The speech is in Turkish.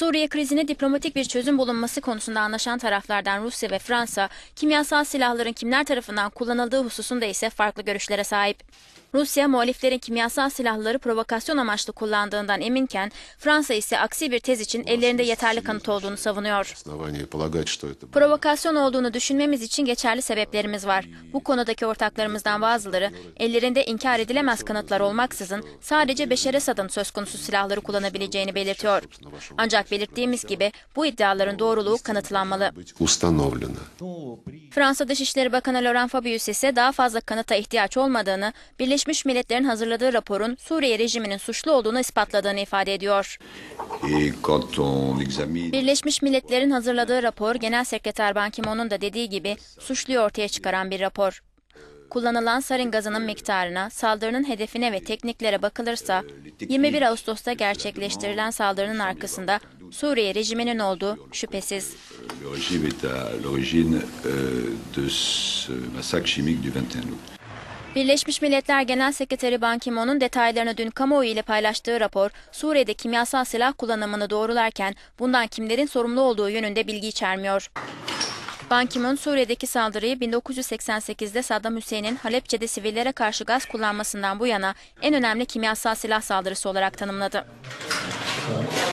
Suriye krizine diplomatik bir çözüm bulunması konusunda anlaşan taraflardan Rusya ve Fransa, kimyasal silahların kimler tarafından kullanıldığı hususunda ise farklı görüşlere sahip. Rusya muhaliflerin kimyasal silahları provokasyon amaçlı kullandığından eminken Fransa ise aksi bir tez için ellerinde yeterli kanıt olduğunu savunuyor. Provokasyon olduğunu düşünmemiz için geçerli sebeplerimiz var. Bu konudaki ortaklarımızdan bazıları ellerinde inkar edilemez kanıtlar olmaksızın sadece Beşer Esad'ın söz konusu silahları kullanabileceğini belirtiyor. Ancak belirttiğimiz gibi bu iddiaların doğruluğu kanıtlanmalı. Fransa Dışişleri Bakanı Laurent Fabius ise daha fazla kanıta ihtiyaç olmadığını, Birleşik Birleşmiş Milletler'in hazırladığı raporun Suriye rejiminin suçlu olduğunu ispatladığını ifade ediyor. Birleşmiş Milletler'in hazırladığı rapor, Genel Sekreter Ban Ki-moon'un da dediği gibi suçluyu ortaya çıkaran bir rapor. Kullanılan sarin gazının miktarına, saldırının hedefine ve tekniklere bakılırsa, 21 Ağustos'ta gerçekleştirilen saldırının arkasında Suriye rejiminin olduğu şüphesiz. le régime est à l'origine de ce massacre chimique du 21 août. Birleşmiş Milletler Genel Sekreteri Ban Ki-moon'un detaylarını dün kamuoyu ile paylaştığı rapor, Suriye'de kimyasal silah kullanımını doğrularken bundan kimlerin sorumlu olduğu yönünde bilgi içermiyor. Ban Ki-moon, Suriye'deki saldırıyı 1988'de Saddam Hüseyin'in Halepçe'de sivillere karşı gaz kullanmasından bu yana en önemli kimyasal silah saldırısı olarak tanımladı.